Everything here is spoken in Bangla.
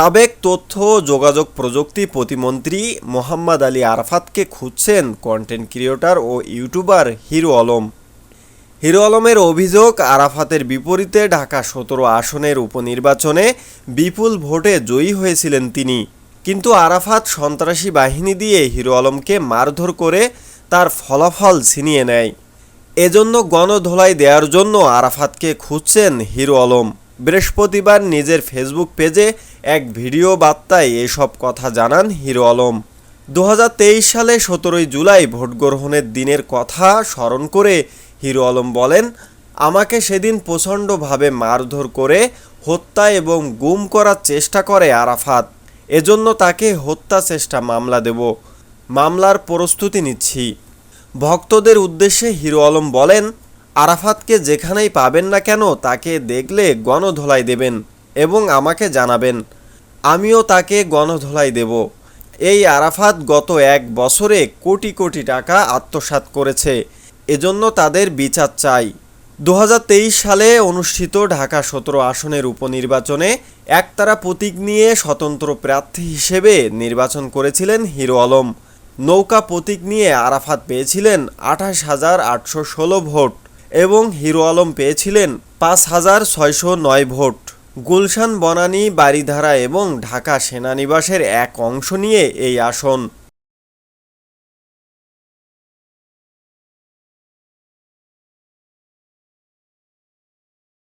সাবেক তথ্য, যোগাযোগ প্রযুক্তি প্রতিমন্ত্রী মোহাম্মদ আলী আরাফাতকে খুঁজছেন কন্টেন্ট ক্রিয়েটর ও ইউটিউবার হিরো আলম। হিরো আলমের অভিযোগ, আরাফাতের বিপরীতে ঢাকা সতেরো আসনের উপনির্বাচনে বিপুল ভোটে জয়ী হয়েছিলেন তিনি। কিন্তু আরাফাত সন্ত্রাসী বাহিনী দিয়ে হিরো আলমকে মারধর করে তার ফলাফল ছিনিয়ে নেয়। এজন্য গণধোলাই দেওয়ার জন্য আরাফাতকে খুঁজছেন হিরো আলম। বৃহস্পতিবার নিজের ফেসবুক পেজে এক ভিডিও বার্তায় এসব কথা জানান হিরো আলম। দু হাজার তেইশ সালে সতেরোই জুলাই ভোট গ্রহণের দিনের কথা স্মরণ করে হিরো আলম বলেন, আমাকে সেদিন প্রচণ্ডভাবে মারধর করে হত্যা এবং গুম করার চেষ্টা করে আরাফাত। এজন্য তাকে হত্যা চেষ্টা মামলা দেব। মামলার প্রস্তুতি নিচ্ছি। ভক্তদের উদ্দেশ্যে হিরো আলম বলেন, আরাফাতকে যেখানেই পাবেন না কেন তাকে দেখলে গণধোলাই দেবেন। এবং আমাকে জানাবেন, আমিও তাকে গণধোলাই দেব। এই আরাফাত গত এক বছরে কোটি কোটি টাকা আত্মসাৎ করেছে, এজন্য তাদের বিচার চাই। দু হাজার তেইশ সালে অনুষ্ঠিত ঢাকা সতেরো আসনের উপনির্বাচনে একতারা প্রতীক নিয়ে স্বতন্ত্র প্রার্থী হিসেবে নির্বাচন করেছিলেন হিরো আলম। নৌকা প্রতীক নিয়ে আরাফাত পেয়েছিলেন আঠাশ হাজার আটশো ষোলো ভোট এবং হিরো আলম পেয়েছিলেন পাঁচ হাজার ছয়শো নয় ভোট। গুলশান বনানী বারিধারা এবং ঢাকা সেনানিবাসের এক অংশ নিয়ে এই আসন।